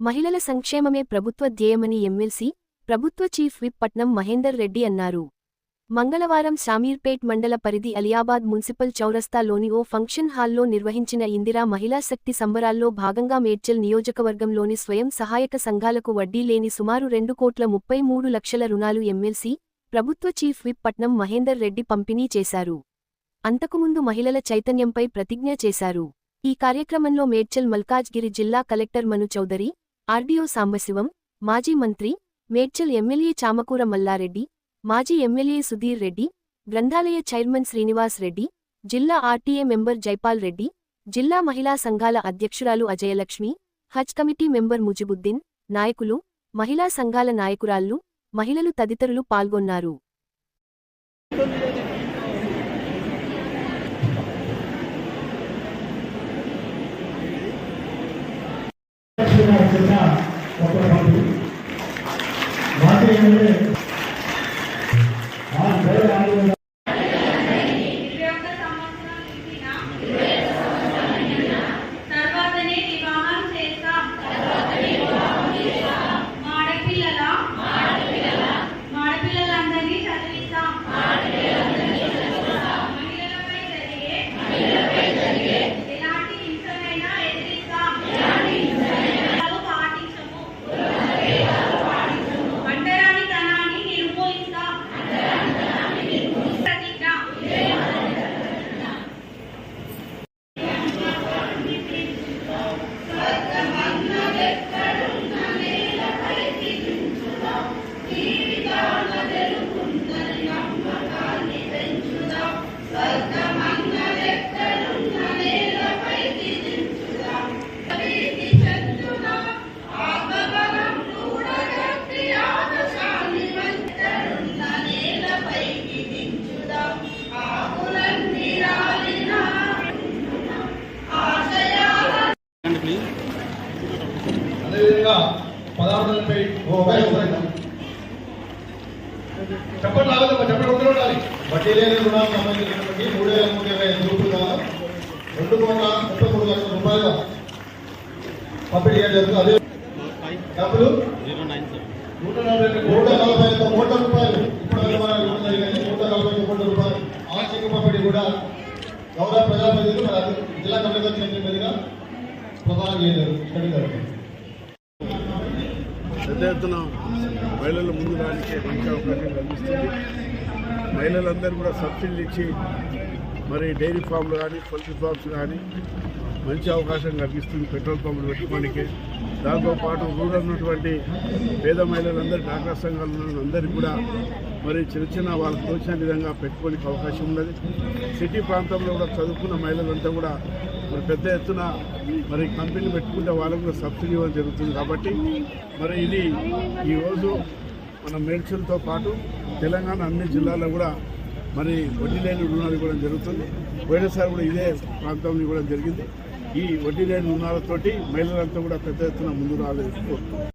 మహిళల సంక్షేమమే ప్రభుత్వ ధ్యేయమని ఎమ్మెల్సీ ప్రభుత్వ చీఫ్ విప్ పట్నం మహేందర్ రెడ్డి అన్నారు. మంగళవారం షామీర్పేట్ మండల పరిధి అలియాబాద్ మున్సిపల్ చౌరస్తాలోని ఓ ఫంక్షన్ హాల్లో నిర్వహించిన ఇందిరా మహిళా శక్తి సంబరాల్లో భాగంగా మేడ్చల్ నియోజకవర్గంలోని స్వయం సహాయక సంఘాలకు వడ్డీ లేని సుమారు రెండు కోట్ల ముప్పై మూడు లక్షల రుణాలు ఎమ్మెల్సీ ప్రభుత్వ చీఫ్ విప్ పట్నం మహేందర్ రెడ్డి పంపిణీ చేశారు. అంతకుముందు మహిళల చైతన్యంపై ప్రతిజ్ఞ చేశారు. ఈ కార్యక్రమంలో మేడ్చల్ మల్కాజ్గిరి జిల్లా కలెక్టర్ మను చౌదరి ఆర్డీఓ సాంబశివం మాజీ మంత్రి మేడ్చల్ ఎమ్మెల్యే చామకూర మల్లారెడ్డి మాజీ ఎమ్మెల్యే సుధీర్ రెడ్డి గ్రంథాలయ చైర్మన్ శ్రీనివాస్ రెడ్డి జిల్లా ఆర్టీఏ మెంబర్ జైపాల్ రెడ్డి జిల్లా మహిళా సంఘాల అధ్యక్షురాలు Ajayalakshmi Haj committee member Mujibuddin నాయకులు మహిళా సంఘాల నాయకురాళ్ళు మహిళలు తదితరులు పాల్గొన్నారు. చిన్న ఒక అదేవిధంగా పదార్థాలపై నిమిషం. చెప్పండి రావద్దమ్మా చెప్పండి ఉండాలి. వడ్డీ లేని రుణాలకు సంబంధించినటువంటి మూడు వేల మూడు ఇరవై ఐదు రూపాయలుగా రెండు కోట్ల ముప్పై మూడు లక్షల రూపాయలు పంపిణీ చేయడం జరుగుతుంది. అదే డబ్బులు? నూట నలభై నూట నలభై ఒక్క కోట్ల రూపాయలు. ఇప్పుడు నూట నలభై ఒక్క కోట్ల రూపాయలు. ఆర్థిక పంపిణీ కూడా గౌరవ ప్రజాప్రతినిధులు మన జిల్లా కమిటీ మీదుగా ప్రదానం చేయడం జరుగుతుంది. పెద్ద ఎత్తున మహిళలు ముందు రానికే మంచి అవకాశం కల్పిస్తుంది మహిళలందరూ కూడా సబ్సిడీలు ఇచ్చి మరి డైరీ ఫామ్లు కానీ పల్ట్రీ ఫామ్స్ కానీ మంచి అవకాశం కల్పిస్తుంది. పెట్రోల్ పంపులు పెట్టి మనకి దాంతోపాటు రూరల్ ఉన్నటువంటి పేద మహిళలందరూ డాక్టర్ సంఘాలు అందరికీ కూడా మరి చిన్న చిన్న వాళ్ళకు తోచిన విధంగా పెట్టుకోనికి అవకాశం ఉన్నది. సిటీ ప్రాంతంలో కూడా చదువుకున్న మహిళలంతా కూడా మరి పెద్ద ఎత్తున మరి కంపెనీ పెట్టుకుంటే వాళ్ళకు కూడా సబ్సిడీ ఇవ్వడం జరుగుతుంది కాబట్టి మరి ఇది ఈరోజు మన మేడ్చల్తో పాటు తెలంగాణ అన్ని జిల్లాల్లో కూడా మరి వడ్డీ లేని రుణాలు ఇవ్వడం జరుగుతుంది. పోయినసారి కూడా ఇదే ప్రాంతంలో ఇవ్వడం జరిగింది. ఈ వడ్డీ లేని రుణాలతోటి మహిళలంతా కూడా పెద్ద ఎత్తున ముందు రాలేదు